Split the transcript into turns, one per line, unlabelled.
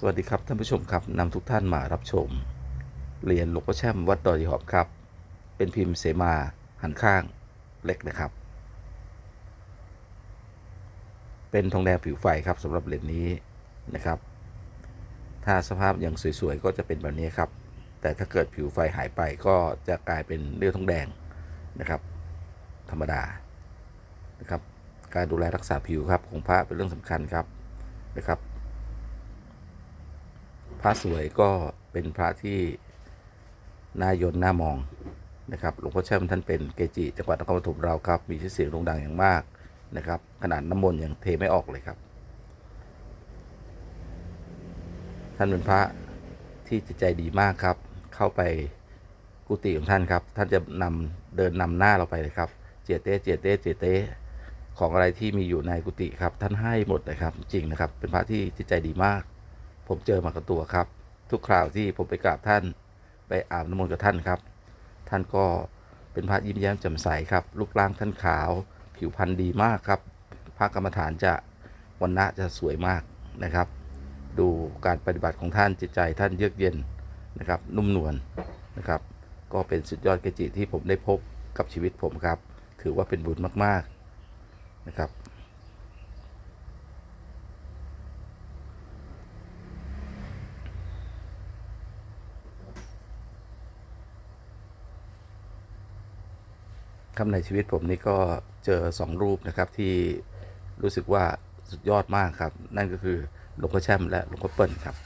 สวัสดีครับท่านผู้ชมครับนำทุกท่านมารับชมเหรียญหลวงพ่อแช่มวัดดอยหอบครับ เป็นพิมพ์เสมาหันข้างเล็กนะครับ เป็นทองแดงผิวไฟครับสำหรับเหรียญนี้นะครับ ถ้าสภาพยังสวยๆก็จะเป็นแบบนี้ครับ แต่ถ้าเกิดผิวไฟหายไปก็จะกลายเป็นเลือดทองแดงนะครับ ธรรมดานะครับ การดูแลรักษาผิวครับของพระเป็นเรื่องสำคัญครับนะครับ ระสวยก็เป็นพระที่น่ายนน่ามองนะครับหลวงพ่อแช่มท่านเป็นเกจิจังหวัดนครปฐมเราครับ มีชื่อเสียงโด่งดังอย่างมากนะครับ ขนาดน้ำมนต์ยังเทไม่ออกเลยครับ ท่านเป็นพระที่จิตใจดีมากครับ เข้าไปกุฏิของท่านครับ ท่านจะนำเดินนำหน้าเราไปเลยครับ เจเต้เจเต้เจเต้ของอะไรที่มีอยู่ในกุฏิครับ ท่านให้หมดเลยครับ จริงนะครับ เป็นพระที่จิตใจดีมาก ผมเจอมากับตัวครับ ทุกคราวที่ผมไปกราบท่าน ไปอาบน้ำมนต์กับท่านครับ ท่านก็เป็นพระยิ้มแย้มแจ่มใสครับรูปร่างท่านขาว ผิวพรรณดีมากครับพระกรรมฐานจะวันณะจะสวยมากนะครับ ดูการปฏิบัติของท่านจิตใจท่านเยือกเย็นนะครับนุ่มนวลนะครับ ก็เป็นสุดยอดเกจิที่ผมได้พบกับชีวิตผมครับ ถือว่าเป็นบุญมากๆนะครับ ครับในชีวิตผมนี่ก็เจอสองรูปนะครับที่รู้สึกว่าสุดยอดมากครับ นั่นก็คือหลวงพ่อแช่มและหลวงพ่อเปิ่นครับ